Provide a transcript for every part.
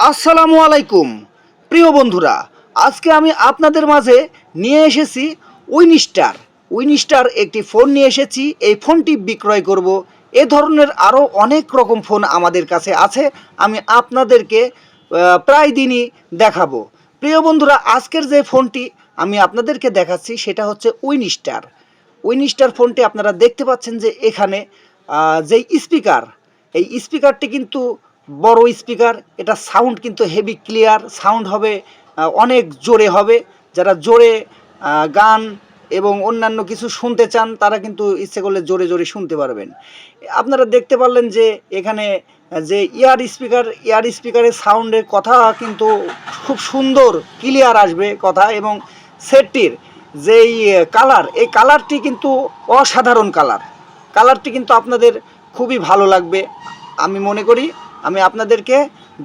আসসালামু আলাইকুম। প্রিয় বন্ধুরা, আজকে আমি আপনাদের মাঝে নিয়ে এসেছি উইনিস্টার। উইনিস্টার একটি ফোন নিয়ে এসেছি, এই ফোনটি বিক্রয় করব। এ ধরনের আরও অনেক রকম ফোন আমাদের কাছে আছে, আমি আপনাদেরকে প্রায় দিনই দেখাবো। প্রিয় বন্ধুরা, আজকের যে ফোনটি আমি আপনাদেরকে দেখাচ্ছি, সেটা হচ্ছে উইনিস্টার। উইনিস্টার ফোনটি আপনারা দেখতে পাচ্ছেন যে এখানে যেই স্পিকার, এই স্পিকারটি কিন্তু বড় স্পিকার, এটা সাউন্ড কিন্তু হেভি ক্লিয়ার সাউন্ড হবে অনেক জোরে হবে। যারা জোরে গান এবং অন্যান্য কিছু শুনতে চান, তারা কিন্তু ইচ্ছে করলে জোরে জোরে শুনতে পারবেন। আপনারা দেখতে পারলেন যে এখানে, যে ইয়ার স্পিকার ইয়ার স্পিকারের সাউন্ডের কথা কিন্তু খুব সুন্দর ক্লিয়ার আসবে কথা এবং সেটটির যেই কালার এই কালারটি কিন্তু অসাধারণ কালার কালারটি কিন্তু আপনাদের খুবই ভালো লাগবে। আমি মনে করি আমি আপনাদেরকে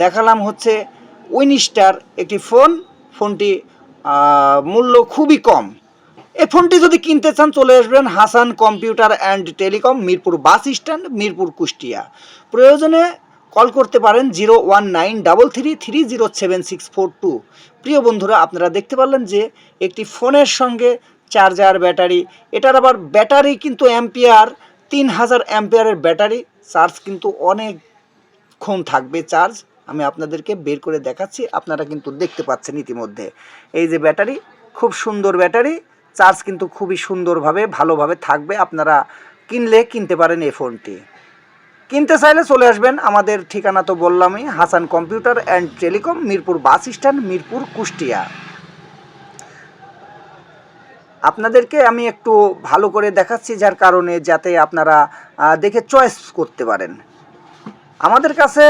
দেখালাম হচ্ছে উইনিস্টার একটি ফোন। ফোনটি মূল্য খুবই কম। এই ফোনটি যদি কিনতে চান, চলে আসবেন Hasan computer and telecom, Mirpur bus stand, Mirpur Kushtia. প্রয়োজনে কল করতে পারেন zero one nine double three three zero seven six four two. প্রিয় বন্ধুরা, আপনারা দেখতে পারলেন যে একটি ফোনের সঙ্গে চার্জার ব্যাটারি। এটার আবার ব্যাটারি কিন্তু অ্যাম্পিয়ার, তিন হাজার অ্যাম্পিয়ারের ব্যাটারি। চার্জ কিন্তু অনেকক্ষণ থাকবে চার্জ, আমি আপনাদেরকে বের করে দেখাচ্ছি। আপনারা কিন্তু দেখতে পাচ্ছেন ইতিমধ্যে। এই যে ব্যাটারি, খুব সুন্দর ব্যাটারি। চার্জ কিন্তু খুবই সুন্দরভাবে, ভালোভাবে থাকবে। আপনারা কিনলে কিনতে পারেন এই ফোনটি। কিনতে চাইলে চলে আসবেন। আমাদের ঠিকানা তো বললামই, Hasan computer and telecom, Mirpur bus stand, Mirpur Kushtia. আপনাদেরকে আমি একটু ভালো করে দেখাচ্ছি, যার কারণে যাতে আপনারা দেখে চয়েস করতে পারেন। আমাদের কাছে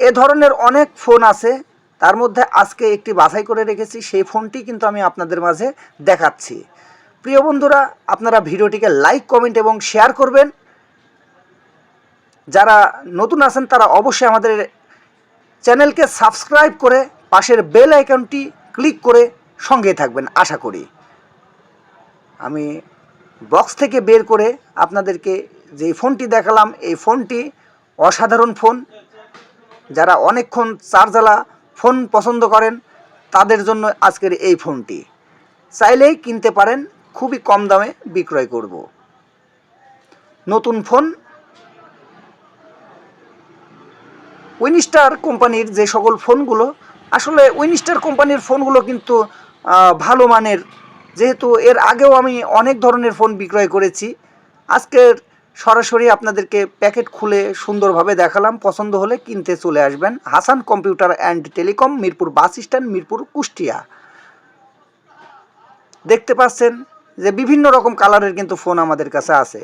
এ ধরনের অনেক ফোন আছে, তার মধ্যে আজকে একটি বাছাই করে রেখেছি, সেই ফোনটি কিন্তু আমি আপনাদের মাঝে দেখাচ্ছি। প্রিয় বন্ধুরা, আপনারা ভিডিওটিকে লাইক, কমেন্ট এবং শেয়ার করবেন। যারা নতুন আছেন, তারা অবশ্যই আমাদের চ্যানেলকে সাবস্ক্রাইব করে পাশের বেল আইকনটি ক্লিক করে সঙ্গে থাকবেন, আশা করি। আমি বক্স থেকে বের করে আপনাদেরকে যে ফোনটি দেখালাম, এই ফোনটি অসাধারণ ফোন। যারা অনেকক্ষণ চার্জালা ফোন পছন্দ করেন, তাদের জন্য আজকের এই ফোনটি। চাইলেই কিনতে পারেন, খুবই কম দামে বিক্রয় করব। নতুন ফোন। উইনিস্টার কোম্পানির যে সকল ফোনগুলো, আসলে উইনিস্টার কোম্পানির ফোনগুলো কিন্তু ভালো মানের। যেহেতু এর আগেও আমি অনেক ধরনের ফোন বিক্রয় করেছি। আজকের সরাসরি আপনাদেরকে প্যাকেট খুলে সুন্দরভাবে দেখালাম। পছন্দ হলে কিনতে চলে আসবেন। Hasan computer and telecom, Mirpur bus stand, Mirpur Kushtia. দেখতে পাচ্ছেন যে বিভিন্ন রকম কালারের কিন্তু ফোন আমাদের কাছে আছে।